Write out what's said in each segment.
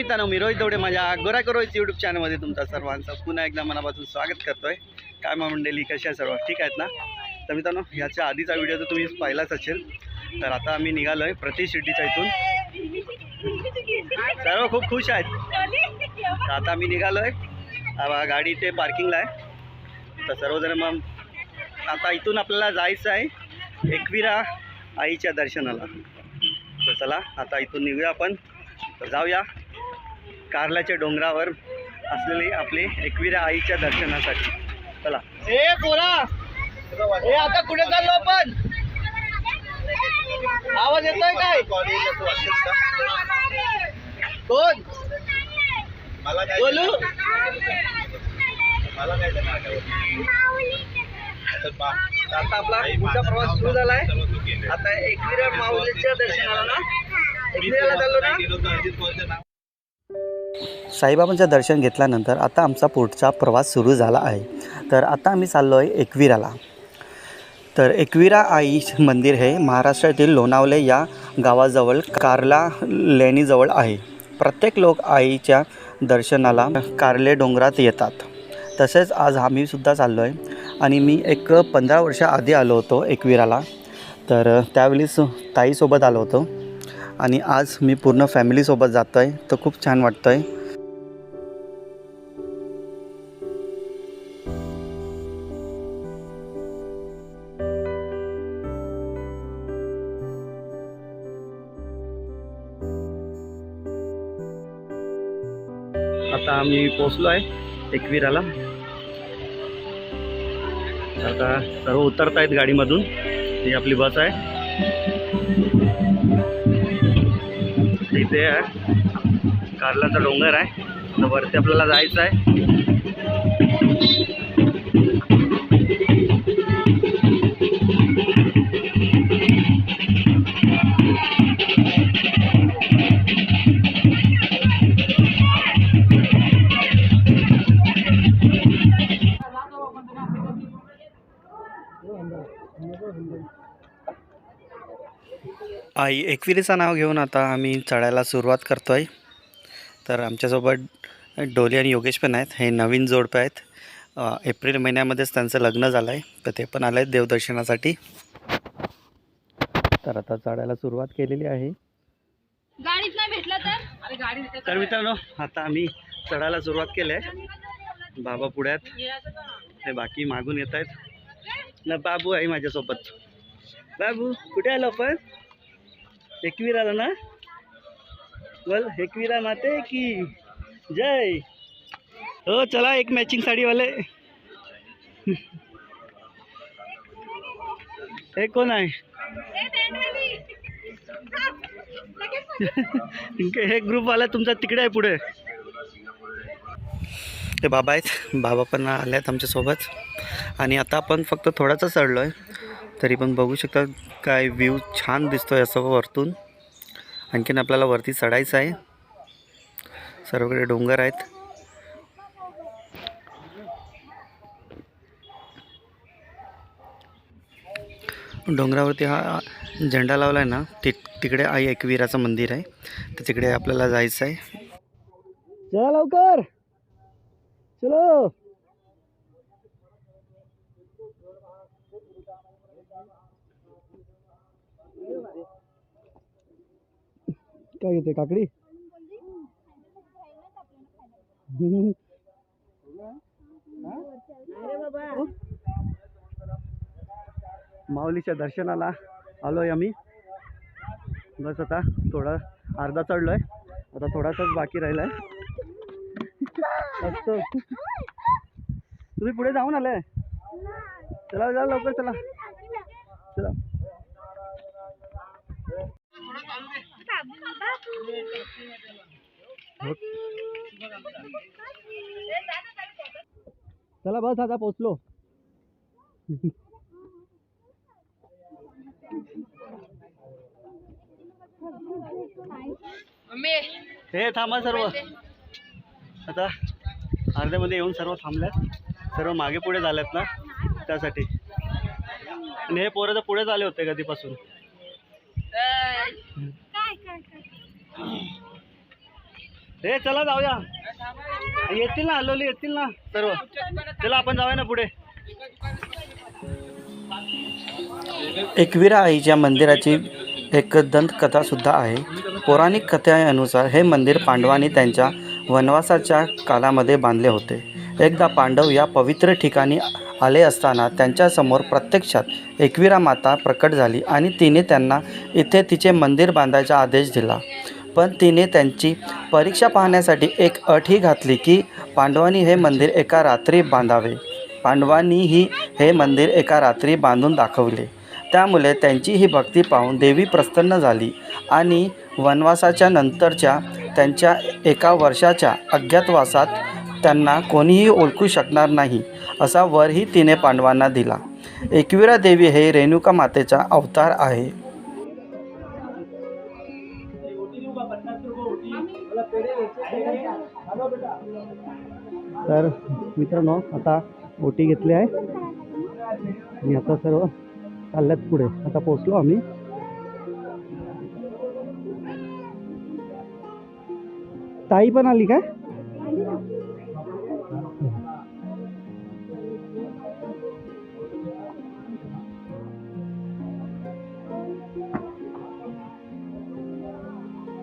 मित्रांनो मी रोहित दौडे माझ्या गोरा रोहित यूट्यूब चॅनलमध्ये तुमचा सर्वांचं पुन्हा एकदा मनापासून स्वागत करतोय. काय मा मंडळी कशा आहे सर्व? ठीक आहेत ना? तर मित्रांनो ह्याच्या आधीचा व्हिडिओ तर तुम्ही पाहिलाच असेल तर आता आम्ही निघालो आहे प्रतिशिर्डीच्या इथून. सर्व खूप खुश आहेत. तर आता आम्ही निघालो आहे गाडी ते पार्किंगला आहे. तर सर्वजण मग आता इथून आपल्याला जायचं आहे एकविरा आईच्या दर्शनाला. तर चला आता इथून निघूया आपण. तर जाऊया. कारल्याच्या डोंगरावर असलेली आपली एकविरा आईच्या दर्शनासाठी. चला. ए बोला ए आता कुठे चाललो आपण? आवाज येतोय काय? कोण? बोलू? आता आपला पुढचा प्रवास सुरू झालाय. आता एकविरा माऊलीच्या दर्शनाला ना? एकविराला चाललो ना? साईबाबांचं दर्शन घेतल्यानंतर आता आमचा पुढचा प्रवास सुरू झाला आहे. तर आता आम्ही चाललो आहे एकविराला. तर एकविरा आई मंदिर हे महाराष्ट्रातील लोणावले या गावाजवळ कारला लेणीजवळ आहे. प्रत्येक लोक आईच्या दर्शनाला कारले डोंगरात येतात. तसेच आज आम्ही सुद्धा चाललो आहे आणि मी एक पंधरा वर्षा आधी आलो होतो एकविराला. तर त्यावेळेस ताईसोबत आलो होतो आणि आज मी पूर्ण फॅमिलीसोबत जातो आहे तर खूप छान वाटतं आहे आता आम्ही पोचलो आहे एकविराला. आता सर्व उतरत आहेत गाडीमधून. ही आपली बस आहे. इथे आहे. कारलाचा डोंगर आहे. तर वरती आपल्याला जायचं आहे. आई एकविरीचं नाव घेऊन आता आम्ही चढायला सुरुवात करतो आहे तर आमच्यासोबत डोली आणि योगेश पण आहेत. हे नवीन जोडपे आहेत. एप्रिल महिन्यामध्येच त्यांचं लग्न झालं आहे तर ते पण आले आहेत देवदर्शनासाठी. तर आता चढायला सुरुवात केलेली आहे. गाडीत नाही भेटला तर? अरे गाडी तर मित्रांनो आता आम्ही चढायला सुरुवात केली आहे बाबा पुढे आहेत. हे बाकी मागून येत आहेत. ना बाबू आहे माझ्यासोबत. बाबू कुठे आलो आपण एकवीर आला ना? बोल एकवीरा माते की? जय. हो चला एक मॅचिंग साडीवाले. हे कोण आहे? हे ग्रुप आला तुमचा तिकडे आहे पुढे. ते बाबा आहेत. बाबा पण आले आहेत आमच्यासोबत. आणि आता आपण फक्त थोडासा चढलो आहे तरी पण बघू शकता काय व्ह्यू छान दिसतो आहे असं वरतून. आणखीन आपल्याला वरती चढायचं आहे. सर्वकडे डोंगर आहेत. डोंगरावरती हा झेंडा लावला आहे ना ति तिकडे आई एकवीराचं मंदिर आहे. तर तिकडे आपल्याला जायचं आहे. चला लवकर. चलो. काय घेते काकडी? माऊलीच्या दर्शनाला आलोय आम्ही. बस आता थोडा अर्धा चढलोय. आता थोडासाच बाकी राहिलाय. असतो. तुम्ही पुढे जाऊन आलाय? चला जा लवकर चला. चला. चला बस आता पोचलो. मम्मी. हे थांबा सर्व. आता अर्ध्यामध्ये येऊन सर्व थांबल्यात. सर्व मागे पुढे झाल्यात ना त्यासाठी. आणि हे पोरं तर पुढेच आले होते कधीपासून. रे चला जाऊया. येतील ना हल्लोली येतील ना सर्व. चला आपण जाऊया ना पुढे. एकविरा आईच्या मंदिराची एक दंतकथा सुद्धा आहे. पौराणिक कथेनुसार हे मंदिर पांडवांनी त्यांच्या वनवासाच्या कालामध्ये बांधले होते. एकदा पांडव या पवित्र ठिकाणी आले असताना त्यांच्यासमोर प्रत्यक्षात एकविरा माता प्रकट झाली आणि तिने त्यांना इथे तिचे मंदिर बांधायचा आदेश दिला. पण तिने त्यांची परीक्षा पाहण्यासाठी एक अटही घातली की पांडवांनी हे मंदिर एका रात्री बांधावे. पांडवांनीही हे मंदिर एका रात्री बांधून दाखवले. त्यामुळे त्यांची ही भक्ती पाहून देवी प्रसन्न झाली आणि वनवासाच्या नंतरच्या त्यांच्या एका वर्षाच्या अज्ञातवासात त्यांना कोणीही ओळखू शकणार नाही असा वरही तिने पांडवांना दिला. एकविरा देवी हे रेणुका मातेचा अवतार आहे. तर मित्रांनो आता ओटी घेतली आहे. आणि आता सर्व चालल्यात पुढे. आता पोचलो आम्ही. ताई पण आली काय?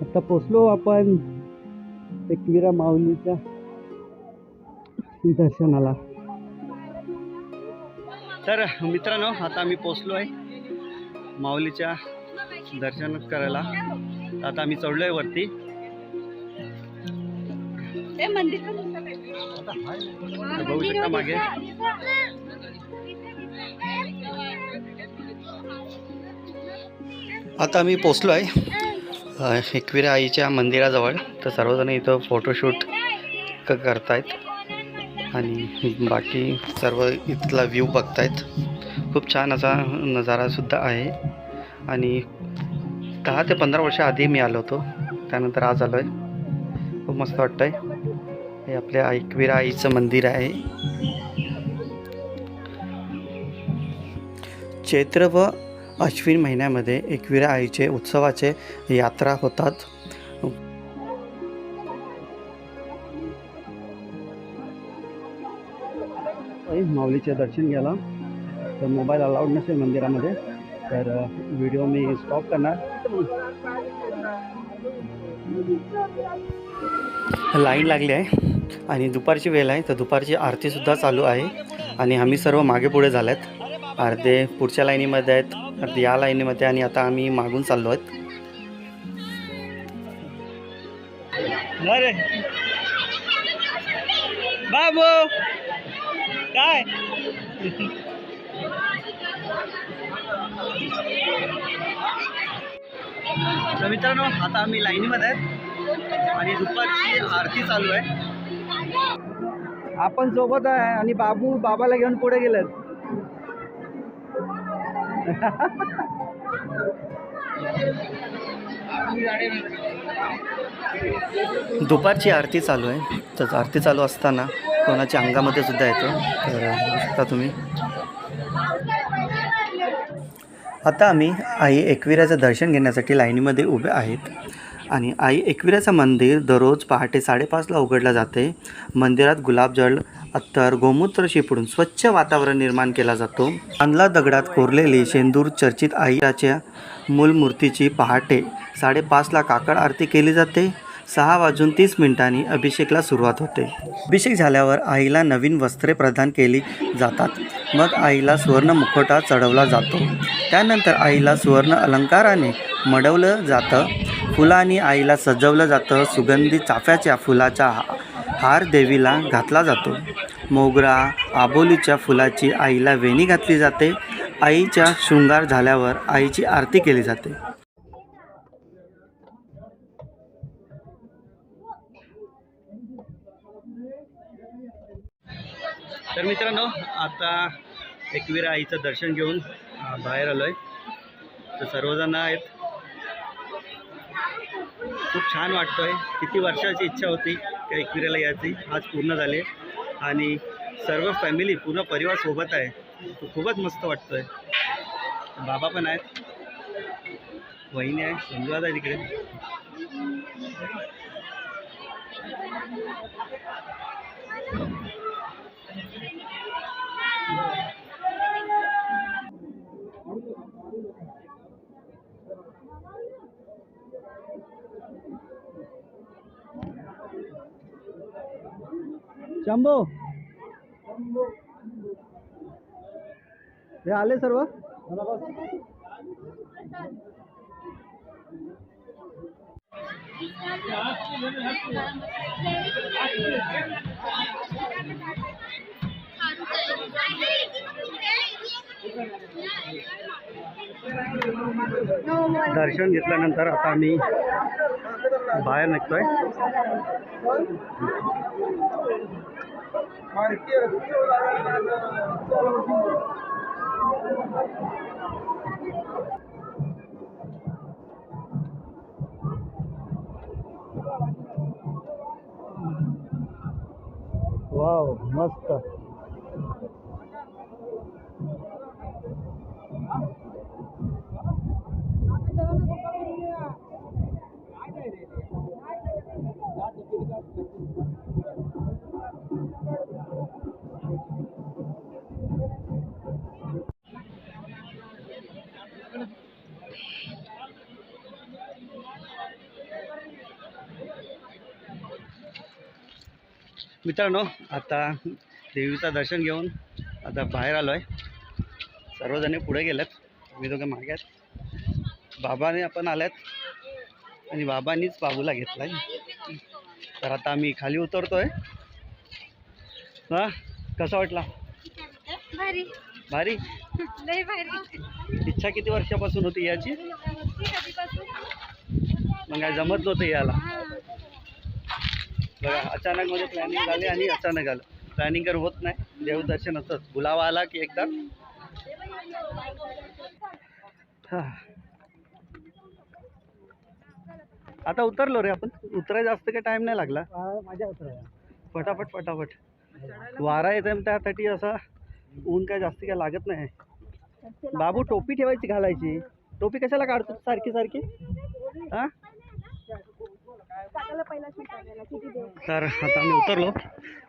आता पोचलो आपण एकविरा माऊलीच्या दर्शनाला. तर मित्रांनो आता आम्ही पोचलो आहे माऊलीच्या दर्शन करायला. आता आम्ही चढलो आहे वरती. बघू शकता मागे. आता आम्ही पोचलो आहे एकविरा आईच्या मंदिराजवळ. तर सर्वजण इथं फोटोशूट क करतायत. आणि बाकी सर्व इथला व्ह्यू बघतायत. खूप छान असा नजारासुद्धा आहे. आणि दहा ते पंधरा वर्षाआधी मी आलो होतो. त्यानंतर आज आलो आहे खूप मस्त वाटतं आहे हे आपल्या एकविरा आईचं मंदिर आहे. चैत्र व अश्विन महिन्यामध्ये एकविरा आईचे उत्सवाचे यात्रा होतात. माऊलीचे दर्शन घ्यायला. तर मोबाईल अलाउड नसेल मंदिरामध्ये तर व्हिडिओ मी स्टॉप करणार. लाईन लागली आहे आणि दुपारची वेळ आहे तर दुपारची आरतीसुद्धा चालू आहे. आणि आम्ही सर्व मागे पुढे झाले आहेत अर्धे पुढच्या लाईनीमध्ये आहेत अर्धे या लाईनीमध्ये आणि आता आम्ही मागून चाललो आहेत. बाबू. तर मित्रांनो आता आम्ही लाईनीमध्ये आहेत आणि दुपारची आरती चालू आहे. आपण सोबत आहे आणि बाबू बाबाला घेऊन पुढे गेलेत. दुपारची आरती चालू आहे. तर आरती चालू असताना कोणाच्या अंगामध्ये सुद्धा येतो. तर बघता तुम्ही. आता आम्ही आई एकविराचं दर्शन घेण्यासाठी लाईनीमध्ये उभे आहेत. आणि आई एकविराचं मंदिर दररोज पहाटे साडेपाचला उघडलं जाते. मंदिरात गुलाबजल अत्तर गोमूत्र शिपडून स्वच्छ वातावरण निर्माण केला जातो. अनला दगडात कोरलेली शेंदूर चर्चित आईराच्या मूलमूर्तीची पहाटे साडेपाचला काकड आरती केली जाते. सहा वाजून तीस मिनिटांनी अभिषेकला सुरुवात होते. अभिषेक झाल्यावर आईला नवीन वस्त्रे प्रदान केली जातात. मग आईला सुवर्ण मुखोटा चढवला जातो. त्यानंतर आईला सुवर्ण अलंकाराने मडवलं जातं. फुलांनी आईला सजवलं जातं. सुगंधी चाफ्याच्या फुलाचा हा- हार देवीला घातला जातो. मोगरा आबोलीच्या फुलाची आईला वेणी घातली जाते. आईच्या शृंगार झाल्यावर आईची आरती केली जाते. तर मित्रांनो आता एकवीरा आईचं दर्शन घेऊन बाहेर आलो आहे तर सर्वजण आहेत. खूप छान वाटतोय. आहे किती वर्षाची इच्छा होती त्या एकविराला यायची. आज पूर्ण झाली. आणि सर्व फॅमिली पूर्ण परिवार सोबत आहे. तो खूपच मस्त वाटतोय. आहे बाबा पण आहेत. वहिनी आहे. संजूवाद आहे तिकडे शंभो. हे आले सर्व? दर्शन घेतल्यानंतर आता आम्ही बाहेर निघतोय. वाव मस्त. मित्रांनो आता देवीचं दर्शन घेऊन आता बाहेर आलो आहे सर्वजणे पुढे गेलेत. मी दोघं मागे आहेत. बाबाने आपण आल्यात. आणि बाबांनीच बाबूला घेतला आहे तर आता आम्ही खाली उतरतोय. हां? कसा वाटला? भारी. भारी? इच्छा किती वर्षापासून होती याची? मग काय जमत नव्हतं याला. बघा अचानक मध्ये प्लॅनिंग झाली आणि अचानक आलं. प्लॅनिंग कर होत नाही. देवदर्शन होतंच बुलावा आला की एकदा. हा. आता उतरलो रे आपण. उतरायला जास्त काही टाइम नाही लागला. माझ्या उतराया. फटाफट फटाफट वारा येत आहे त्यासाठी असं ऊन काय जास्त काय लागत नाही. बाबू टोपी ठेवायची घालायची. टोपी कशाला काढतो? सारखी सारखी? हा टाकायला पहिलाच विचारलेला किती देऊ तर आता आम्ही उतरलो.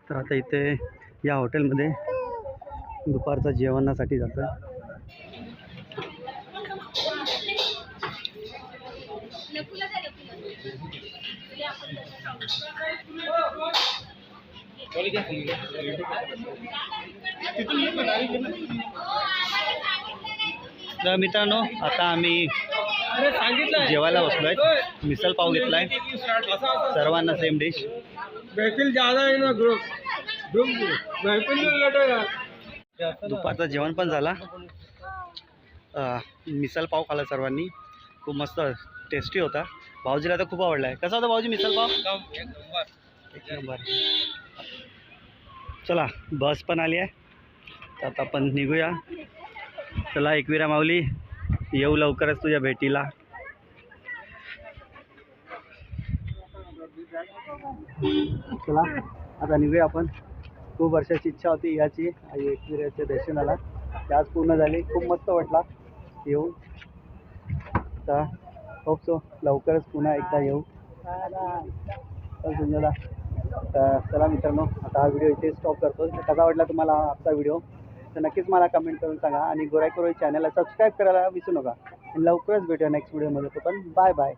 तर आता इथे या हॉटेलमध्ये दुपारचं जेवणासाठी जातो तर मित्रांनो आता आम्ही जेवायला बसलोय. मिसल पाव घेतलाय. सर्वांना सेम डिश महफिल ज्यादा ना ग्रुप ग्रुप महफिल में लटेगा दुपारचं जेवण पण झाला. मिसल पाव खाला सर्वांनी. खूप मस्त टेस्टी होता. भाऊजीला तर खूप आवडला आहे कसा होता भाऊजी मिसल पाव? एक नंबर. चला बस पण आली आहे. तर आता आपण निघूया. चला एकविरा माऊली. येऊ लवकरच तुझ्या भेटीला. चला आता निघूया आपण. खूप वर्षाची इच्छा होती याची आई एकविराच्या दर्शनाला. ते आज पूर्ण झाली खूप मस्त वाटला येऊ तर होप सो लवकरच पुन्हा एकदा येऊ. समजा संजयला तर चला मित्रांनो आता हा व्हिडिओ इथे स्टॉप करतो. कसा वाटला तुम्हाला आजचा व्हिडिओ तर नक्कीच मला कमेंट करून सांगा. आणि गोरायकोरोई चॅनलला सबस्क्राईब करायला विसरू नका. आणि लवकरच भेटूया नेक्स्ट व्हिडिओमध्ये तो पण बाय बाय